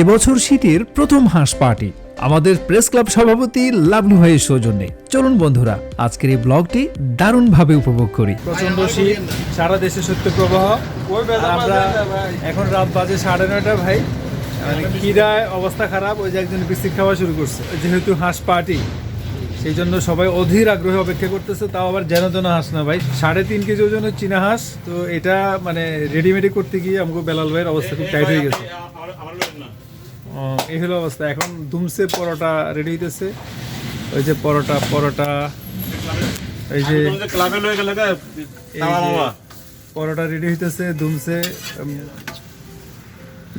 এবছর শীতের প্রথম হাঁস পার্টি। আমাদের প্রেস ক্লাব সভাপতি লাবলু ভাইয়ের সৌজন্যে। চলুন বন্ধুরা আজকের এই ব্লগটি দারুণভাবে উপভোগ করি। প্রচণ্ড শীত সারা দেশে সত্য প্রবাহ। আমরা এখন রাত বাজে সাড়ে নয়টা ভাই। মানে অবস্থা খারাপ ওই যে একজন বিস্কিট খাওয়া শুরু করছে। যেহেতু হাঁস পার্টি সেই জন্য সবাই অধীর আগ্রহে অপেক্ষা করতেছে তাও আবার যেন তেন হাঁস না ভাই। সাড়ে তিন কেজি ওজনের চীনা হাঁস তো এটা মানে রেডিমেডি করতে গিয়ে আমাকে বেলাল ভাইয়ের অবস্থা খুব টাইট হয়ে গেছে। এই হলো অবস্থা। এখন দুমসে পরোটা রেডি হইতেছে। ওই যে পরোটা পরোটা। এই যে। পরোটা রেডি হইতেছে দুমসে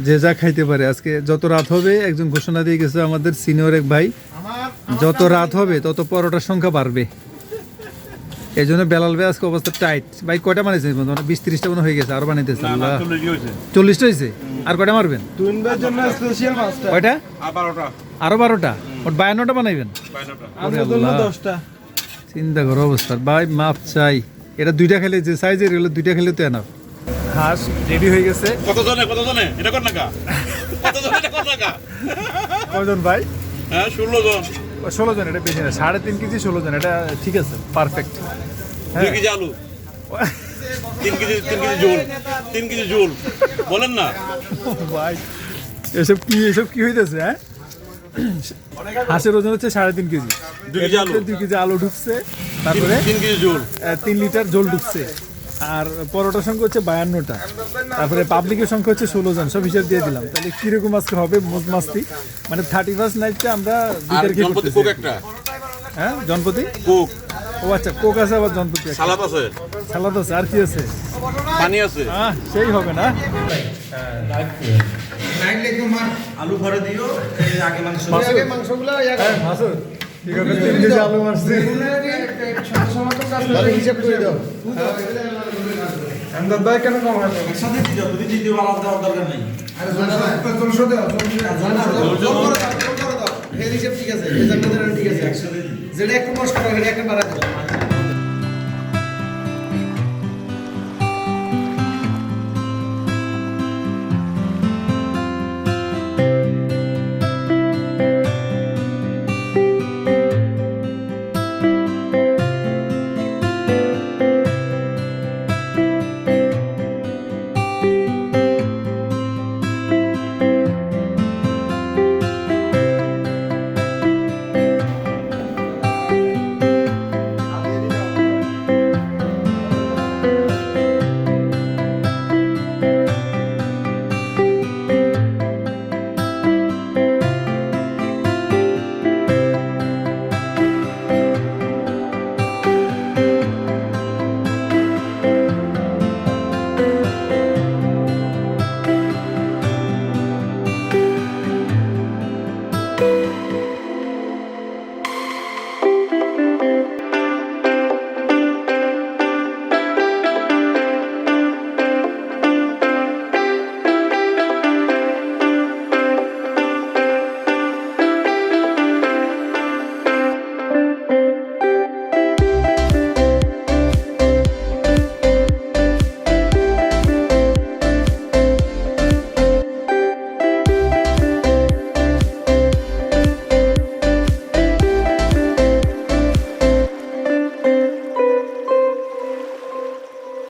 যে যা খাইতে পারে। আজকে যত রাত হবে একজন ঘোষণা দিয়ে গেছে আমাদের সিনিয়র এক ভাই যত রাত হবে তত পরোটার সংখ্যা বাড়বে। এই জন্য বেলাল ভাই আজকে অবস্থা টাইট ভাই কয়টা মানে বিশ ত্রিশটা মনে হয়ে গেছে আরও বানাইতেছে। চল্লিশটা হয়েছে? আর কয়টা মারবেন? কয়টা? বারোটা, আরও বারোটা? ওর বায়ান্নটা বানাইবেন? চিন্তা করো অবস্থা। ভাই মাপ চাই। এটা দুইটা খেলে যে সাইজের এগুলো দুইটা খেলে তো এনাফ হাঁস রেডি হয়ে গেছে। কত জনে কত জনে এটা কর না কা এটা কর না কা কয়জন ভাই? হ্যাঁ ষোলো জন। ষোলো জন এটা বেশি না সাড়ে তিন কেজি ষোলো জন এটা ঠিক আছে পারফেক্ট দুই কেজি আলু তিন কেজি তিন কেজি ঝোল তিন কেজি ঝোল বলেন না। ভাই এসব কি এসব কি হইতেছে হ্যাঁ? হাঁসের ওজন হচ্ছে সাড়ে তিন কেজি। দুই কেজি আলু। দুই কেজি আলু ঢুকছে তারপরে তিন কেজি ঝোল। তিন লিটার জল ঢুকছে। আর পরোটার সংখ্যা হচ্ছে বায়ান্নটা। তারপরে পাবলিকের সংখ্যা হচ্ছে ষোলো জন সব হিসাব দিয়ে দিলাম। তাহলে কীরকম আজকে হবে মোজ মাস্তি? মানে থার্টি ফার্স্ট নাইটটা আমরা কোক একটা? হ্যাঁ জনপতি? কোক। ও আচ্ছা কোক আছে আবার জনপতি সালাদ আছে? সালাদ আছে আর কি আছে? পানি আছে? আহ সেই হবে না। আলু ভরে দিও আগে মাংস আগে মাংসগুলো হ্যাঁ, মাসুদ ঠিক আছে তিন কেজি আলু মারছি। হিসাব করে দাও। আমদাদ ভাই কেন কম হয় একসাথে দিয়ে দাও দুই দিতে আলাদা দেওয়ার দরকার নেই আরে চলশো দাও চলশো হিসাব ঠিক আছে ঠিক আছে একসাথে যেটা একটু কষ্ট করে একটা বাড়া দাও